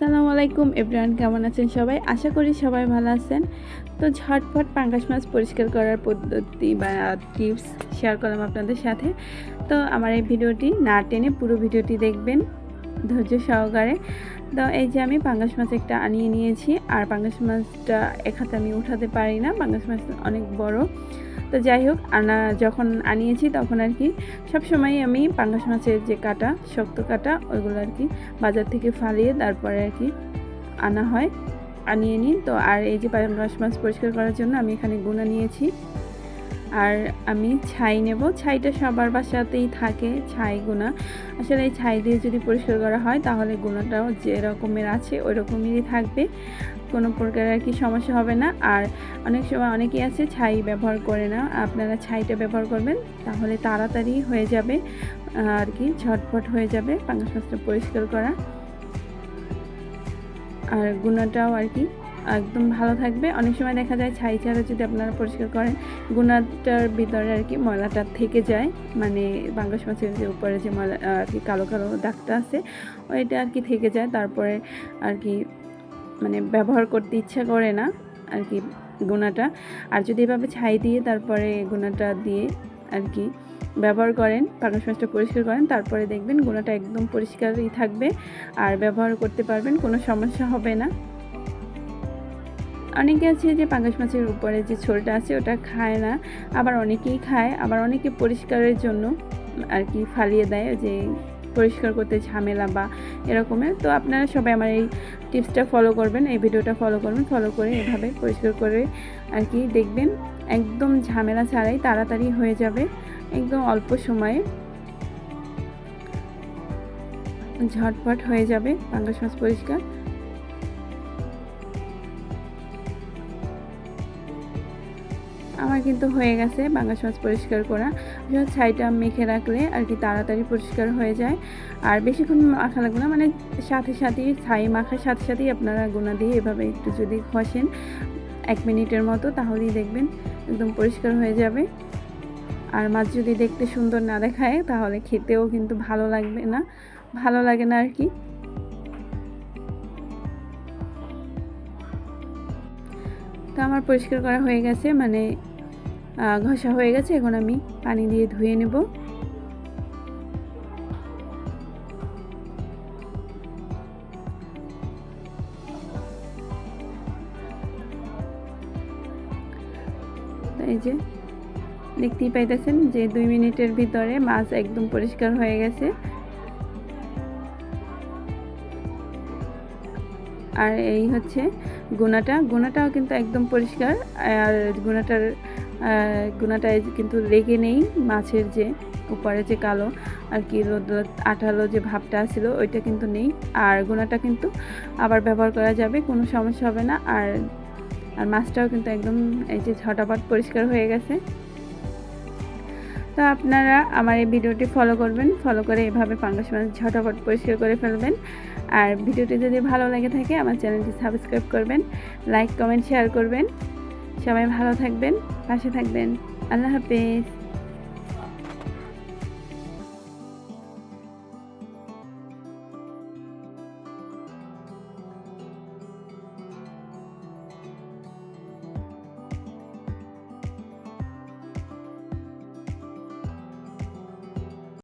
আসসালামু আলাইকুম এভরিওয়ান, কেমন আছেন সবাই? আশা করি সবাই ভালো আছেন। তো ঝটফট পাঙ্গাস মাছ পরিষ্কার করার পদ্ধতি বা টিপস শেয়ার করলাম আপনাদের সাথে। তো আমার এই ভিডিওটি না টেনে পুরো ভিডিওটি দেখবেন ধৈর্য সহকারে। তো এই যে আমি পাঙ্গাস মাছ একটা আনিয়ে নিয়েছি, আর পাঙ্গাস মাছটা এক হাতে আমি উঠাতে পারি না, পাঙ্গাস মাছ অনেক বড়। তো যাই হোক, আনা, যখন আনিয়েছি তখন আর কি, সবসময় আমি পাঙ্গাস মাছের যে কাটা, শক্ত কাটা, ওইগুলো আর কি বাজার থেকে ফালিয়ে তারপরে আর কি আনা হয়, আনিয়ে নিই। তো আর এই যে পাঙ্গাস মাছ পরিষ্কার করার জন্য আমি এখানে গুঁড়া নিয়েছি। আর আমি ছাই নেব। ছাইটা সবার বাসাতেই থাকে, ছাই গুণা আসলে এই ছাই দিয়ে যদি পরিষ্কার করা হয়, তাহলে গুণাটাও যে রকমের আছে, ওই রকমেরই থাকবে। কোনো প্রকার আর কি সমস্যা হবে না। আর অনেক সময় অনেকেই আছে ছাই ব্যবহার করে না। আপনারা ছাইটা ব্যবহার করবেন, তাহলে তাড়াতাড়ি হয়ে যাবে আর কি ঝটপট হয়ে যাবে পাঙ্গাস পরিষ্কার করা। আর গুণাটাও আর কি একদম ভালো থাকবে। অনেক সময় দেখা যায় ছাই ছাড়া যদি আপনারা পরিষ্কার করেন গুণাটার ভিতরে আর কি ময়লাটা থেকে যায়। মানে বাংলাদেশ মাছের যে উপরে যে ময়লা, আর কি কালো কালো দাগটা আছে, ওইটা আর কি থেকে যায়। তারপরে আর কি মানে ব্যবহার করতে ইচ্ছা করে না আর কি গুণাটা আর যদি এভাবে ছাই দিয়ে তারপরে গুণাটা দিয়ে আর কি ব্যবহার করেন পাঙ্গাস মাছটা পরিষ্কার করেন, তারপরে দেখবেন গুণাটা একদম পরিষ্কারই থাকবে। আর ব্যবহার করতে পারবেন, কোনো সমস্যা হবে না। অনেকে আছে যে পাঙ্গাস মাছের উপরে যে ছোলটা আছে ওটা খায় না, আবার অনেকেই খায়, আবার অনেকে পরিষ্কারের জন্য আর কি ফালিয়ে দেয় যে পরিষ্কার করতে ঝামেলা বা এরকমের তো আপনারা সবাই আমার এই টিপসটা ফলো করবেন, এই ভিডিওটা ফলো করবেন ফলো করে এভাবে পরিষ্কার করে আর কি দেখবেন। একদম ঝামেলা ছাড়াই তাড়াতাড়ি হয়ে যাবে, একদম অল্প সময়ে ঝটপট হয়ে যাবে পাঙ্গাস মাছ পরিষ্কার। আমার কিন্তু হয়ে গেছে বাংলাশ মাছ পরিষ্কার করা। ছাইটা মেখে রাখলে আর কি তাড়াতাড়ি পরিষ্কার হয়ে যায়। আর বেশিক্ষণ মাখা লাগবে না মানে সাথে সাথেই ছাই মাখার সাথে সাথেই আপনারা গুঁড়া দিয়ে এভাবে একটু যদি ঘষেন এক মিনিটের মতো, তাহলেই দেখবেন একদম পরিষ্কার হয়ে যাবে। আর মাছ যদি দেখতে সুন্দর না দেখায়, তাহলে খেতেও কিন্তু ভালো লাগবে না। ভালো লাগে না আর কি। তো আমার পরিষ্কার করা হয়ে গেছে মানে ঘষা হয়ে গেছে, এখন আমি পানি দিয়ে ধুয়ে নেব। এই যে দেখতেই পাইতেছেন যে দুই মিনিটের ভিতরে মাছ একদম পরিষ্কার হয়ে গেছে। আর এই হচ্ছে গুণাটা গুণাটাও কিন্তু একদম পরিষ্কার, আর গুণাটার গুণাটায় কিন্তু রেগে নেই, মাছের যে উপরে যে কালো আর কি রোদ আঠালো যে ভাবটা ছিল, ওইটা কিন্তু নেই। আর গুণাটা কিন্তু আবার ব্যবহার করা যাবে, কোনো সমস্যা হবে না। আর আর মাছটাও কিন্তু একদম এই যে ছটাপাট পরিষ্কার হয়ে গেছে। তো আপনারা আমার এই ভিডিওটি ফলো করবেন ফলো করে এভাবে পাঙ্গাস মাছ ঝটাপট পরিষ্কার করে ফেলবেন। আর ভিডিওটি যদি ভালো লাগে থাকে, আমার চ্যানেলটি সাবস্ক্রাইব করবেন লাইক কমেন্ট শেয়ার করবেন। সবাই ভালো থাকবেন পাশে থাকবেন। আল্লাহ হাফেজ।